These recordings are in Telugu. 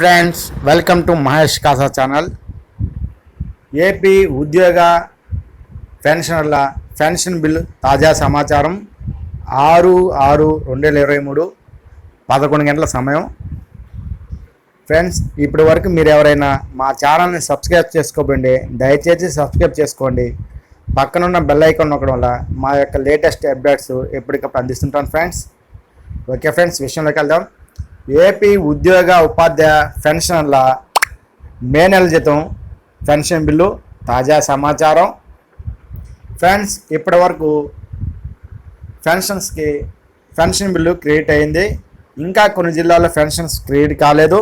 Friends welcome to Mahesh Kasa channel. AP ఉద్యోగ పెన్షనర్ల పెన్షన్ బిల్లు తాజా సమాచారం. ఆరు ఆరు రెండు వేల ఇరవై మూడు పదకొండు గంటల సమయం. ఫ్రెండ్స్ ఇప్పటి వరకు మీరు ఎవరైనా మా ఛానల్ని సబ్స్క్రైబ్ చేసుకోకండి దయచేసి సబ్స్క్రైబ్ చేసుకోండి. పక్కనున్న బెల్ ఐకాన్ నొక్కడం వల్ల మా యొక్క లేటెస్ట్ అప్డేట్స్ ఎప్పటికప్పుడు అందిస్తుంటాను ఫ్రెండ్స్. ఓకే ఫ్రెండ్స్ విషయంలోకి వెళ్దాం. ఏపీ ఉద్యోగ ఉపాధ్యాయ పెన్షన్ల మే నెల జీతం పెన్షన్ బిల్లు తాజా సమాచారం. ఫ్రెండ్స్ ఇప్పటి వరకు పెన్షన్స్కి పెన్షన్ బిల్లు క్రియేట్ అయింది. ఇంకా కొన్ని జిల్లాల్లో పెన్షన్స్ క్రియేట్ కాలేదు.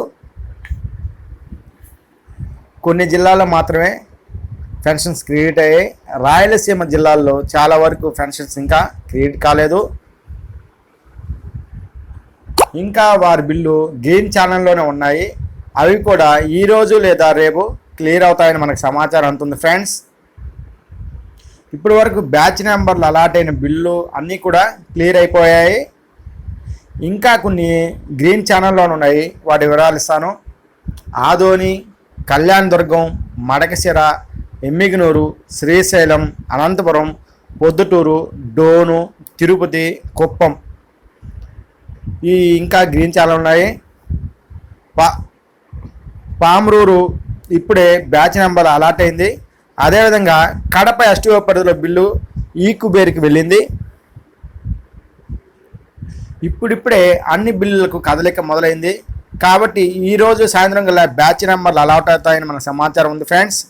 కొన్ని జిల్లాల్లో మాత్రమే పెన్షన్స్ క్రియేట్ అయ్యాయి. రాయలసీమ జిల్లాల్లో చాలా వరకు పెన్షన్స్ ఇంకా క్రియేట్ కాలేదు. ఇంకా వారి బిల్లు గ్రీన్ ఛానల్లోనే ఉన్నాయి. అవి కూడా ఈరోజు లేదా రేపు క్లియర్ అవుతాయని మనకు సమాచారం అందుతుంది ఫ్రెండ్స్. ఇప్పటి వరకు బ్యాచ్ నెంబర్లు అలాట్ అయిన బిల్లు అన్నీ కూడా క్లియర్ అయిపోయాయి. ఇంకా కొన్ని గ్రీన్ ఛానల్లోనే ఉన్నాయి. వాటి వివరాలు ఇస్తాను. ఆదోని కళ్యాణ్ దుర్గం మడకశిర ఎమ్మిగనూరు శ్రీశైలం అనంతపురం పొద్దుటూరు డోను తిరుపతి కుప్పం. ఈ ఇంకా గ్రీన్ చాలా ఉన్నాయి. పా పామరూరు ఇప్పుడే బ్యాచ్ నెంబర్ అలాట్ అయింది. అదేవిధంగా కడప ఎస్టీఓ పరిధిలో బిల్లు ఈ కుబేర్కి వెళ్ళింది. ఇప్పుడిప్పుడే అన్ని బిల్లులకు కదలిక మొదలైంది. కాబట్టి ఈరోజు సాయంత్రం గల బ్యాచ్ నెంబర్లు అలాట్ అవుతాయని మన సమాచారం ఉంది ఫ్రెండ్స్.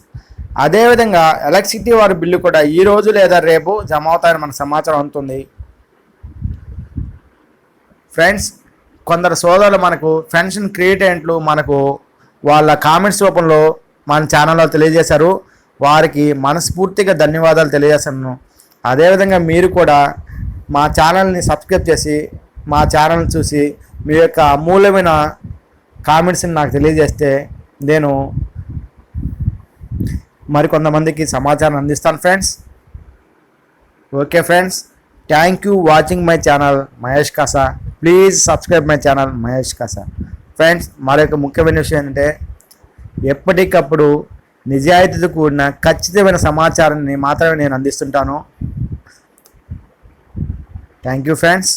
అదేవిధంగా ఎలక్ట్రిసిటీ వారి బిల్లు కూడా ఈ రోజు లేదా రేపు జమ అవుతాయని మన సమాచారం అందుతుంది. ఫ్రెండ్స్ కొందరు సోదరులు మనకు పెన్షన్ క్రియేటెంట్లు మనకు వాళ్ళ కామెంట్స్ రూపంలో మన ఛానల్లో తెలియజేశారు. వారికి మనస్ఫూర్తిగా ధన్యవాదాలు తెలియజేస్తాను అదేవిధంగా మీరు కూడా మా ఛానల్ని సబ్స్క్రైబ్ చేసి మా ఛానల్ చూసి మీ యొక్క అమూల్యమైన కామెంట్స్ని నాకు తెలియజేస్తే నేను మరికొంతమందికి సమాచారం అందిస్తాను friends. Okay friends thank you watching my channel Mahesh Kasa. Please subscribe my channel Mahesh Kasa friends మరొక ముఖ్యమైన విషయం ఏంటంటే ఎప్పటికప్పుడు నిజాయితీతో కూడిన ఖచ్చితమైన సమాచారాన్ని మాత్రమే నేను అందిస్తుంటాను. Thank you friends